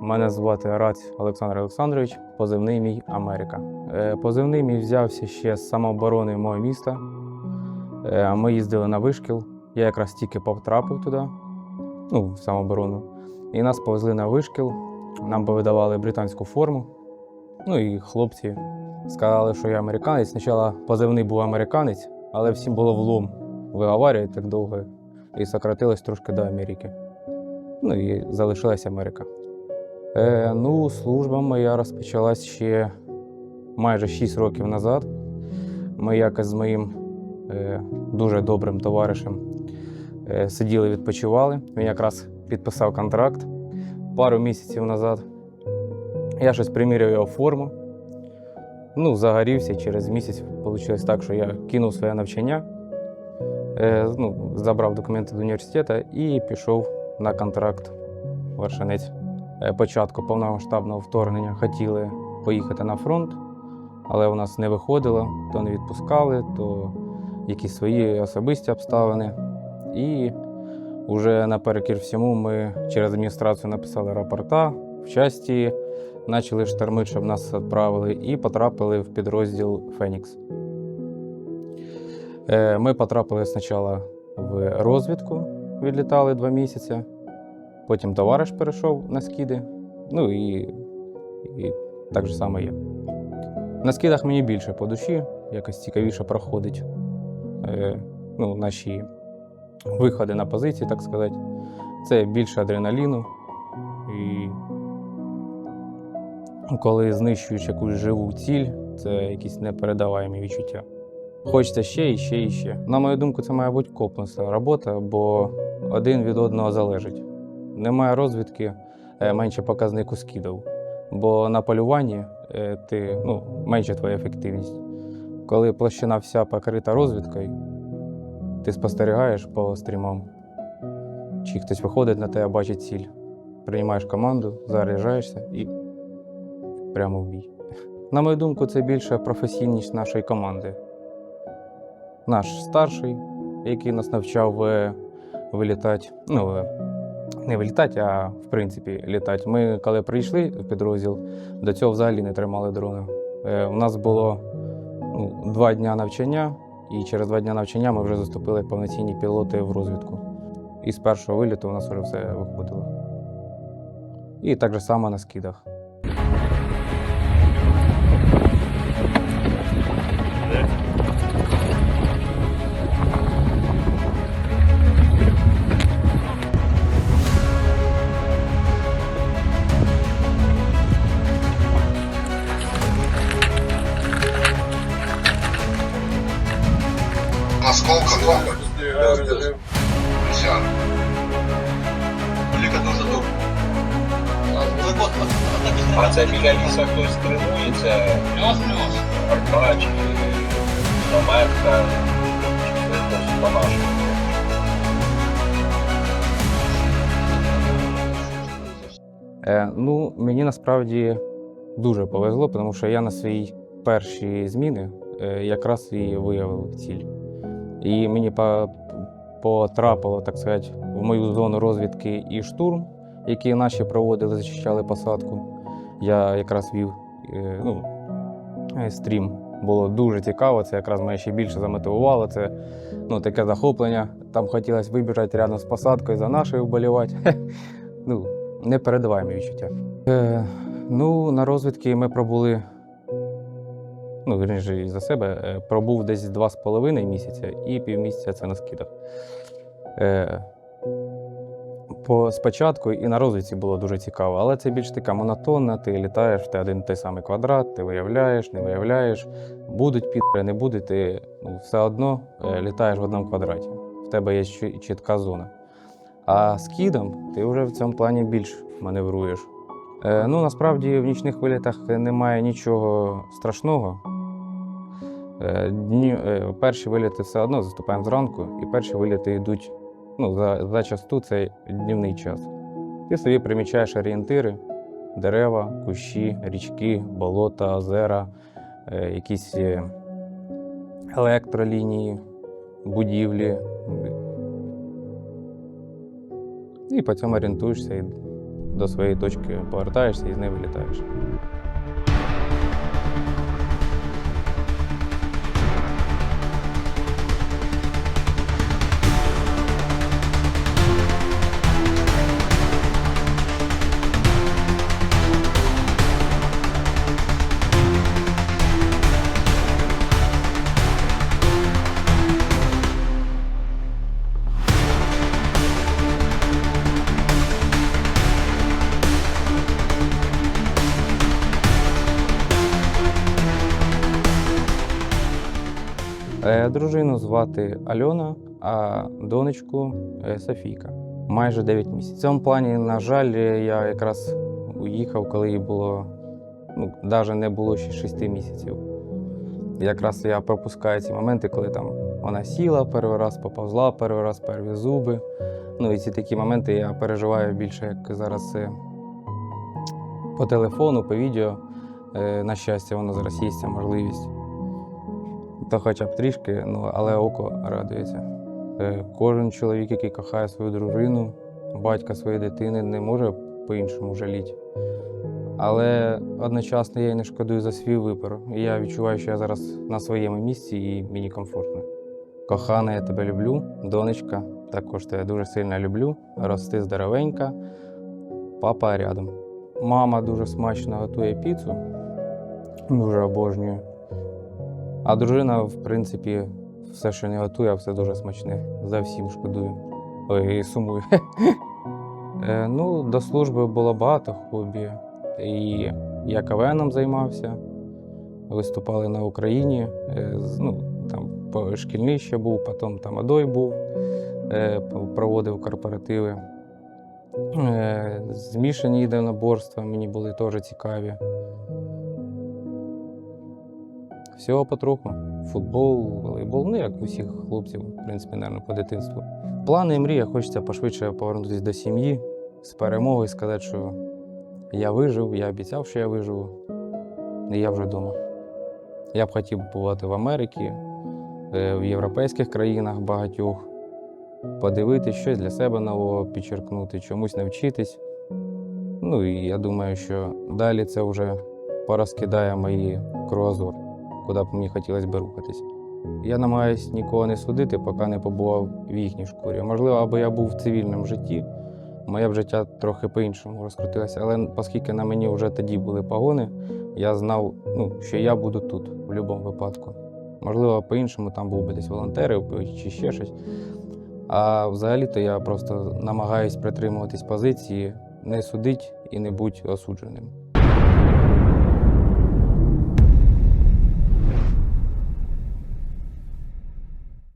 Мене звати Раць Олександр Олександрович, позивний мій Америка. Е, Позивний мій взявся ще з самооборони мого міста. Е, Ми їздили на вишкіл. Я якраз тільки потрапив туди, ну, в самооборону. І нас повезли на вишкіл. Нам повидавали британську форму. Ну і хлопці сказали, що я американець. Спочатку позивний був американець, але всім було влом виговарюють так довго. І сократилось трошки до Америки. Ну і залишилась Америка. Е, ну, служба моя розпочалась ще майже 6 років назад. Ми якось з моїм е, дуже добрим товаришем е, сиділи, відпочивали. Він якраз підписав контракт пару місяців назад. Я щось приміряв його форму. Ну, загорівся, через місяць вийшло так, що я кинув своє навчання, е, ну, забрав документи до університету і пішов на контракт в Варшанець. Е, Початку повномасштабного вторгнення хотіли поїхати на фронт, але у нас не виходило, то не відпускали, то якісь свої особисті обставини. І вже наперекір всьому ми через адміністрацію написали рапорта в часті, почали штормити, щоб нас відправили, і потрапили в підрозділ Фенікс. Е, Ми потрапили спочатку в розвідку, відлітали два місяці. Потім товариш перейшов на скиди. Ну і, і так же само я. На скидах мені більше по душі, якось цікавіше проходить е, ну, наші виходи на позиції, так сказати. Це більше адреналіну. І коли знищуєш якусь живу ціль, це якісь непередаваємі відчуття. Хочеться ще і ще і ще. На мою думку, це має бути комплексна робота, бо один від одного залежить. Немає розвідки, е, менше показнику скидів. Бо на полюванні е, ти, ну, менше твоя ефективність. Коли площина вся покрита розвідкою, ти спостерігаєш по стрімам, чи хтось виходить на тебе, бачить ціль. Приймаєш команду, заряджаєшся і прямо в бій. На мою думку, це більше професійність нашої команди. Наш старший, який нас навчав е, вилітати, ну, не вилітати, а в принципі літати. Ми, коли прийшли в підрозділ, до цього взагалі не тримали дрони. Е, У нас було ну, два дні навчання, і через два дні навчання ми вже заступили повноцінні пілоти в розвідку. І з першого виліту у нас вже все виходило. І так же само на скидах. Да? Нельзя. Велика дуже добре. А це біля ліса хтось тренується, аркач, наметка, чи хтось по-нашому. Е, ну, мені насправді дуже повезло, тому що я на своїй першій зміни е, якраз і виявив ціль. І мені потрапило, так сказати, в мою зону розвідки і штурм, який наші проводили, зачищали посадку. Я якраз вів е, ну, е, стрім. Було дуже цікаво, це якраз мене ще більше замотивувало. Це ну, таке захоплення. Там хотілося вибіжати рядом з посадкою за нашою вболівати. Ну, непередаваємі відчуття. Е, ну, на розвідки ми пробули, ну, вірніше, за себе, е, пробув десь два з половиною місяця і півмісяця це на скидах. Е, по, спочатку і на розвідці було дуже цікаво, але це більш така монотонна, ти літаєш в один той самий квадрат, ти виявляєш, не виявляєш, будуть підри, не будуть, ти ну, все одно е, літаєш в одному квадраті. В тебе є чі- чітка зона. А з кідом ти вже в цьому плані більш маневруєш. Ну, насправді в нічних вилітах немає нічого страшного. Е, дні, е, перші виліти все одно заступаємо зранку, і перші виліти йдуть ну, за, за часту це днівний час. Ти собі примічаєш орієнтири, дерева, кущі, річки, болота, озера, е, якісь електролінії, будівлі. І по цьому орієнтуєшся і до своєї точки повертаєшся і з неї вилітаєш. Дружину звати Альона, а донечку е, Софійка. Майже 9 місяців. В цьому плані, на жаль, я якраз уїхав, коли їй було, ну, навіть не було ще 6 місяців. Якраз я пропускаю ці моменти, коли там вона сіла перший раз, поповзла перший раз, перві зуби. Ну і ці такі моменти я переживаю більше, як зараз е, по телефону, по відео. Е, На щастя, воно зараз є ця можливість. То хоча б трішки, ну, але око радується. Е, Кожен чоловік, який кохає свою дружину, батька своєї дитини, не може по-іншому жаліти. Але одночасно я й не шкодую за свій вибір. І я відчуваю, що я зараз на своєму місці і мені комфортно. Кохана, я тебе люблю, донечка, також тебе дуже сильно люблю. Рости здоровенька, папа рядом. Мама дуже смачно готує піцу, дуже обожнюю. А дружина, в принципі, все, що не готує, все дуже смачне. За всім шкодую. Ой, і сумую. Е, ну, до служби було багато хобі. І я КВНом займався, виступали на Україні. Е, ну, там шкільний ще був, потім там Адой був, е, проводив корпоративи. Змішані єдиноборства мені були теж цікаві. Всього потроху. Футбол, волейбол, ну як у всіх хлопців, в принципі, мабуть, по дитинству. Плани і мрія, хочеться пошвидше повернутися до сім'ї з перемогою, сказати, що я вижив, я обіцяв, що я виживу, і я вже вдома. Я б хотів побувати в Америці, е, в європейських країнах багатьох, подивитись щось для себе нового, підчеркнути, чомусь навчитись. Ну і я думаю, що далі це вже порозкидає мої кругозор куди б мені хотілося б рухатись. Я намагаюся нікого не судити, поки не побував в їхній шкурі. Можливо, або я був в цивільному житті, моє б життя трохи по-іншому розкрутилося. Але оскільки на мені вже тоді були погони, я знав, ну, що я буду тут в будь-якому випадку. Можливо, по-іншому там був би десь волонтерів чи ще щось. А взагалі-то я просто намагаюсь притримуватись позиції, не судить і не будь осудженим.